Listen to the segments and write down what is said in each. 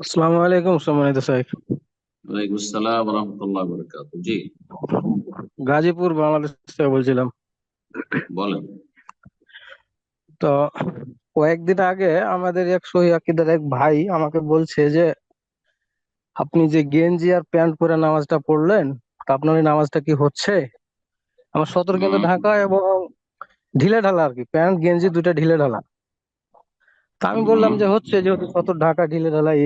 আসসালামু আলাইকুম সম্মানিত সাহেব ওয়ালাইকুম আসসালাম রহমতুল্লাহ বরকাত জি। গাজীপুর বাংলাদেশ থেকে বলছিলাম। বলেন। তো কয়েকদিন আগে আমাদের এক সহি আকিদার এক ভাই আমাকে বলছে যে আপনি যে গেঞ্জি আর প্যান্ট পরে নামাজটা পড়লেন তা আপনার এই নামাজটা কি হচ্ছে? আমার সতর কিন্তু ঢাকা এবং ঢিলে ঢালা আর কি প্যান্ট গেঞ্জি দুটা ঢিলে ঢালা। তা আমি বললাম যে হচ্ছে যেহেতু সতর ঢাকা ঢিলে ঢালাই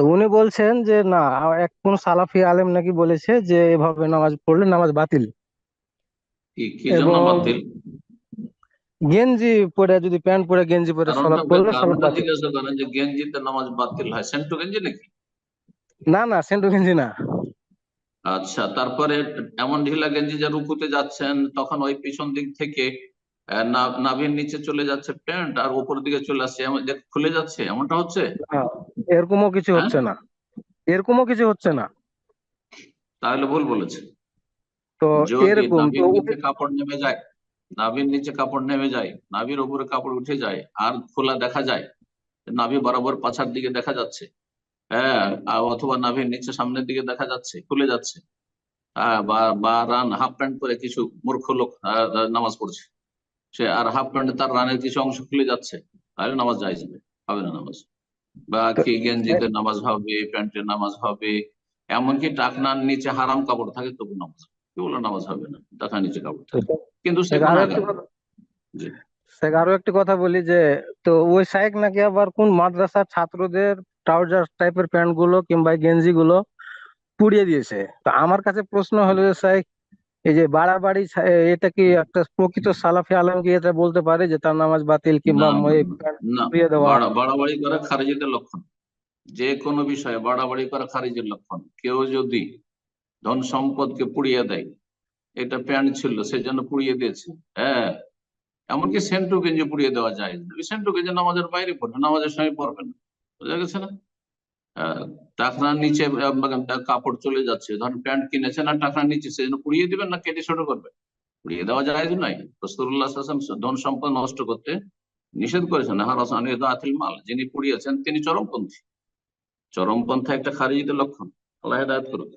তো উনি বলছেন যে না এক কোন সালাফি আলেম নাকি বলেছে যে এভাবে নামাজ পড়লে নামাজ বাতিল। গেঞ্জি পরে যদি প্যান্ট পরে গেঞ্জি পরে সালাত করলে সালাত বাতিল। যে গেঞ্জিতে নামাজ বাতিল হয় সেন্টু গেঞ্জি নাকি? না না সেন্টু গেঞ্জি না। আচ্ছা তারপরে এমন ঢিলা গেঞ্জি যে রুকুতে যাচ্ছেন তখন ওই পিছন দিক থেকে নাভির নিচে চলে যাচ্ছে প্যান্ট আর উপর দিকে চলে আসছে। খুলে যাচ্ছে? এমনটা হচ্ছে? এরকমও কিছু হ্যাঁ? হচ্ছে না। এরকমও কিছু হচ্ছে না। তাহলে ভুল বলেছে। তো এরকম কাপড় নেমে যায় নাভির নিচে কাপড় নেমে যায় নাভির উপরে কাপড় উঠে যায় আর খোলা দেখা যায় নাভি বরাবর পাছার দিকে দেখা যাচ্ছে হ্যাঁ অথবা নাভির নিচে সামনের দিকে দেখা যাচ্ছে খুলে যাচ্ছে। হ্যাঁ বা রান হাফ প্যান্ট পরে কিছু মূর্খ লোক নামাজ পড়ছে। সে আর হাফ প্যান্টে তার রানের কিছু অংশ খুলে যাচ্ছে তাহলে নামাজ যায় যাবে হবে না নামাজ। বা কি গেঞ্জিতে নামাজ হবে প্যান্টের নামাজ হবে এমনকি টাকনার নিচে হারাম কাপড় থাকে তবু নামাজ হবে। কি বলে নামাজ হবে না টাকনার নিচে কাপড় থাকে। কিন্তু সে আরও একটি কথা বলি যে তো ওই শাইখ নাকি আবার কোন মাদ্রাসার ছাত্রদের ট্রাউজার টাইপের প্যান্টগুলো কিংবা গেঞ্জি গুলো পুড়িয়ে দিয়েছে? তো আমার কাছে প্রশ্ন হলো যে শাইখ এই যে বাড়াবাড়ি এটা কি একটা প্রকৃত সালাফি আলম কি এটা বলতে পারে যে তার নামাজ বাতিল কিংবা বাড়াবাড়ি করা খারিজের লক্ষণ। যে কোনো বিষয়ে বাড়াবাড়ি করা খারিজের লক্ষণ। কেউ যদি ধন সম্পদকে পুড়িয়ে দেয় এটা প্যান্ট ছিল সেজন্য পুড়িয়ে দিয়েছে হ্যাঁ? এমনকি সেন্টু গেঞ্জি পুড়িয়ে দেওয়া যায় সেন্টু গেঞ্জি নামাজের বাইরে পড়বে নামাজের সময় পড়বে না বোঝা গেছে না? টাকনার নিচে কাপড় চলে যাচ্ছে। ধরেন প্যান্ট কিনেছেন আর টাকনার নিচে, সেজন্য পুড়িয়ে দিবেন না, কেটে ছোট করবে? পুড়িয়ে দেওয়া যায় নাই রসুল্লাহ ধন সম্পদ নষ্ট করতে নিষেধ করেছেন। হারাসান আতিল মাল। যিনি পুড়িয়েছেন, তিনি চরমপন্থী। চরমপন্থা একটা খারিজিতে লক্ষণ। আল্লাহ হেদায়ত করুক।